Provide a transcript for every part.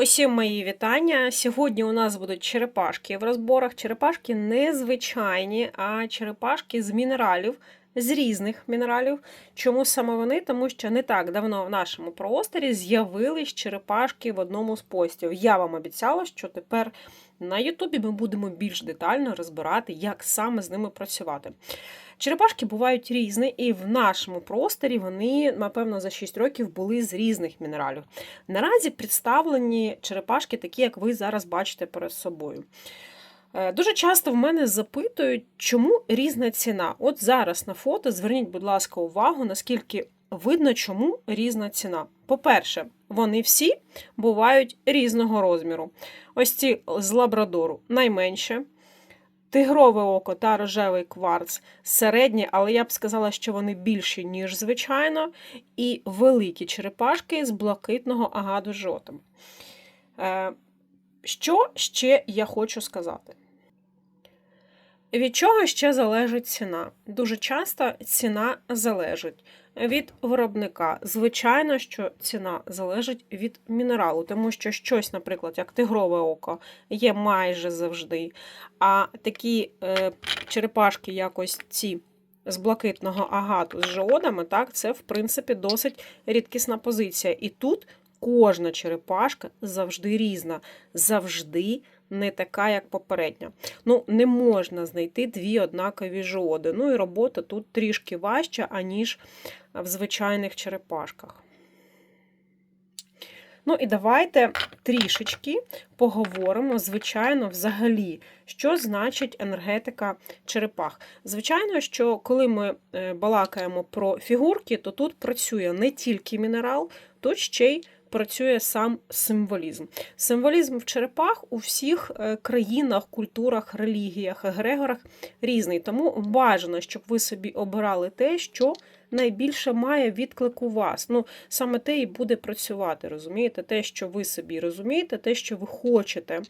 Усім мої вітання. Сьогодні у нас будуть черепашки в розборах. Черепашки не звичайні, а черепашки з мінералів, з різних мінералів. Чому саме вони? Тому що не так давно в нашому просторі з'явились черепашки в одному з постів. Я вам обіцяла, що тепер на Ютубі ми будемо більш детально розбирати, як саме з ними працювати. Черепашки бувають різні, і в нашому просторі вони, напевно, за 6 років були з різних мінералів. Наразі представлені черепашки, такі, як ви зараз бачите перед собою. Е, Дуже часто в мене запитують, чому різна ціна. От зараз на фото зверніть, будь ласка, увагу, наскільки видно, чому різна ціна. По-перше, вони всі бувають різного розміру. Ось ці з лабрадору найменше. Тигрове око та рожевий кварц середні, але я б сказала, що вони більші, ніж звичайно, і великі черепашки з блакитного агаду жовтим. Що ще я хочу сказати? Від чого ще залежить ціна? Дуже часто ціна залежить від виробника. Звичайно, що ціна залежить від мінералу, тому що щось, наприклад, як тигрове око, є майже завжди. А такі е, черепашки, якось ці з блакитного агату з жодами, так, це, в принципі, досить рідкісна позиція. І тут кожна черепашка завжди різна, завжди не така, як попередня. Ну, не можна знайти дві однакові жоди. Ну і робота тут трішки важча, аніж в звичайних черепашках. Ну і давайте трішечки поговоримо, звичайно, взагалі, що значить енергетика черепах. Звичайно, що коли ми е, балакаємо про фігурки, то тут працює не тільки мінерал, тут ще й працює сам символізм. Символізм в черепах у всіх е, країнах, культурах, релігіях, егрегорах різний. Тому бажано, щоб ви собі обирали те, що найбільше має відклик у вас. Ну, саме те і буде працювати, розумієте? Те, що ви собі розумієте, те, що ви хочете,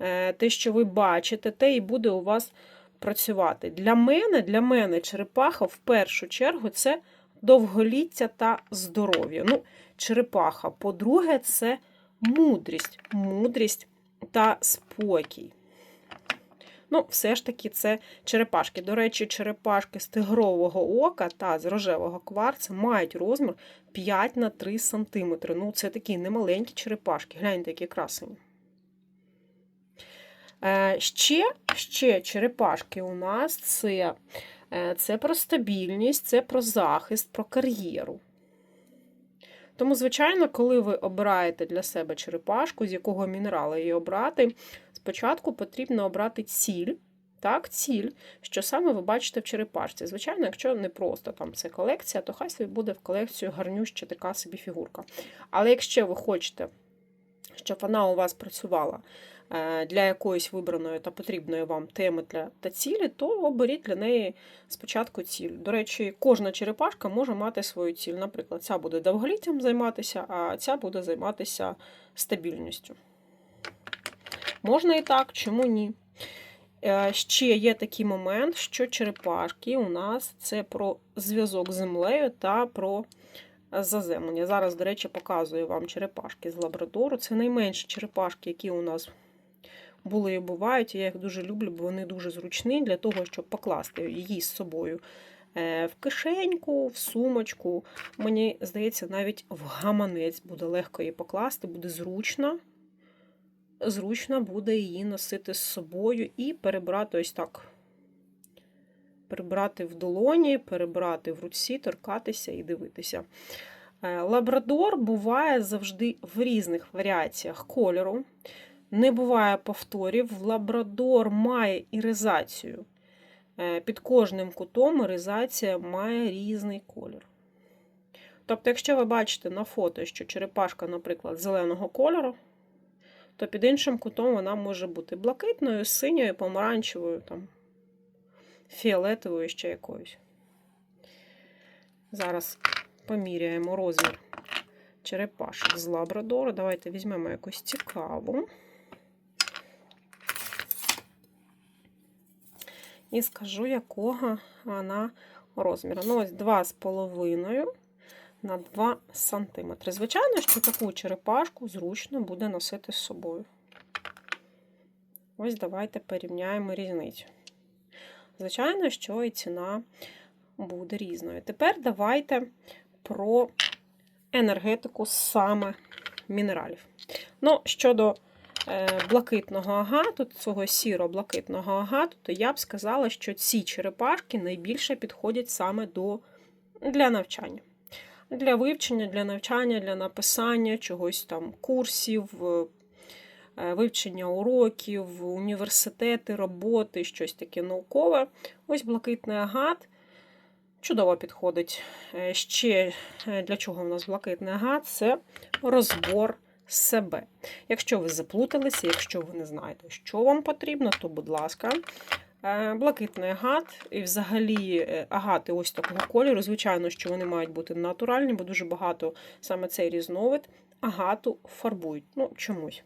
е, те, що ви бачите, те і буде у вас працювати. Для мене, для мене черепаха в першу чергу це довголіття та здоров'я. Ну, черепаха. По-друге, це мудрість, мудрість та спокій. Ну, все ж таки, це черепашки. До речі, черепашки з тигрового ока та з рожевого кварца мають розмір 5 на 3 см. Ну, це такі немаленькі черепашки. Гляньте, які красені. Е, Ще, ще черепашки у нас це, е, це про стабільність, це про захист, про кар'єру. Тому, звичайно, коли ви обираєте для себе черепашку, з якого мінерала її обрати, спочатку потрібно обрати ціль. Так, ціль, що саме ви бачите в черепашці. Звичайно, якщо не просто там це колекція, то хай собі буде в колекцію гарнюща така собі фігурка. Але якщо ви хочете, щоб вона у вас працювала для якоїсь вибраної та потрібної вам теми для, та цілі, то оберіть для неї спочатку ціль. До речі, кожна черепашка може мати свою ціль. Наприклад, ця буде довголіттям займатися, а ця буде займатися стабільністю. Можна і так, чому ні? Е, Ще є такий момент, що черепашки у нас це про зв'язок з землею та про заземлення. Зараз, до речі, показую вам черепашки з лабрадору. Це найменші черепашки, які у нас були і бувають. Я їх дуже люблю, бо вони дуже зручні для того, щоб покласти її з собою е, в кишеньку, в сумочку. Мені здається, навіть в гаманець буде легко її покласти, буде зручно. Зручно буде її носити з собою і перебрати ось так. Перебрати в долоні, перебрати в руці, торкатися і дивитися. Е, Лабрадор буває завжди в різних варіаціях кольору. Не буває повторів. Лабрадор має іризацію. Е, Під кожним кутом іризація має різний колір. Тобто, якщо ви бачите на фото, що черепашка, наприклад, зеленого кольору, то під іншим кутом вона може бути блакитною, синьою, помаранчевою, там, фіолетовою ще якоюсь. Зараз поміряємо розмір черепашок з лабрадору. Давайте візьмемо якусь цікаву. І скажу, якого вона розміру. Ну, ось 2,5 на 2 см. Звичайно, що таку черепашку зручно буде носити з собою. Ось давайте порівняємо різницю. Звичайно, що і ціна буде різною. Тепер давайте про енергетику саме мінералів. Ну, щодо блакитного агату, цього сіро-блакитного агату, то я б сказала, що ці черепашки найбільше підходять саме до, для навчання. Для вивчення, для навчання, для написання чогось там курсів, е, вивчення уроків, університети, роботи, щось таке наукове. Ось блакитний агат чудово підходить. Е, Ще е, для чого в нас блакитний агат? Це розбор себе. Якщо ви заплуталися, якщо ви не знаєте, що вам потрібно, то, будь ласка, е, блакитний агат і взагалі е, агати ось такого кольору. Звичайно, що вони мають бути натуральні, бо дуже багато саме цей різновид агату фарбують. Ну, чомусь.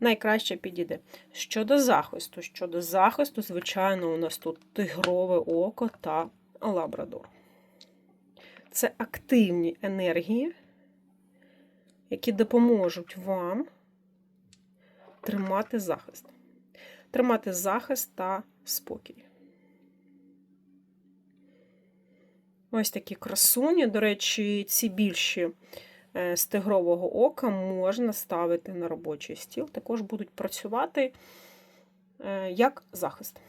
Найкраще підійде. Щодо захисту. Щодо захисту, звичайно, у нас тут тигрове око та лабрадор. Це активні енергії, які допоможуть вам тримати захист. Тримати захист та спокій. Ось такі красуні. До речі, ці більші е, з тигрового ока можна ставити на робочий стіл. Також будуть працювати е, як захист.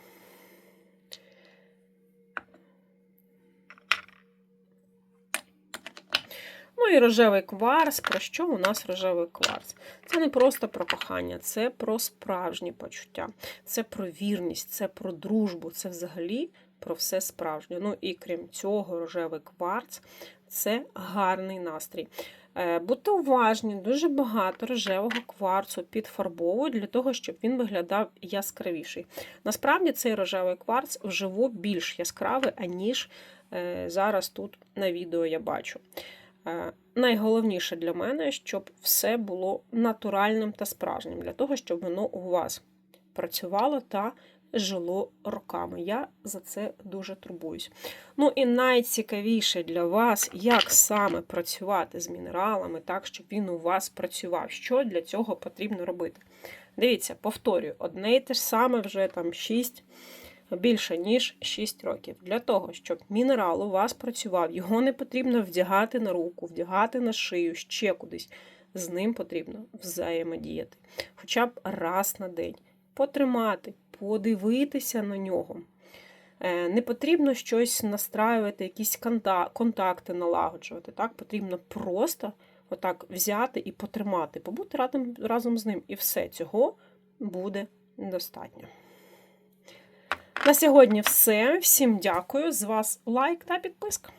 Ну і рожевий кварц. Про що у нас рожевий кварц? Це не просто про кохання, це про справжні почуття, це про вірність, це про дружбу, це взагалі про все справжнє. Ну і крім цього, рожевий кварц це гарний настрій. Е, Будьте уважні, дуже багато рожевого кварцу підфарбовують для того, щоб він виглядав яскравіший. Насправді цей рожевий кварц вживу більш яскравий, аніж е, зараз тут на відео я бачу. Е, Найголовніше для мене, щоб все було натуральним та справжнім, для того, щоб воно у вас працювало та жило роками. Я за це дуже турбуюсь. Ну і найцікавіше для вас, як саме працювати з мінералами, так, щоб він у вас працював. Що для цього потрібно робити? Дивіться, повторюю, одне і те ж саме вже там 6. Більше ніж 6 років. Для того, щоб мінерал у вас працював, його не потрібно вдягати на руку, вдягати на шию, ще кудись. З ним потрібно взаємодіяти. Хоча б раз на день. Потримати, подивитися на нього. Е, Не потрібно щось настраювати, якісь контакти налагоджувати. Так? Потрібно просто отак взяти і потримати, побути разом, разом з ним. І все цього буде достатньо. На сьогодні все. Всім дякую. З вас лайк та підписка.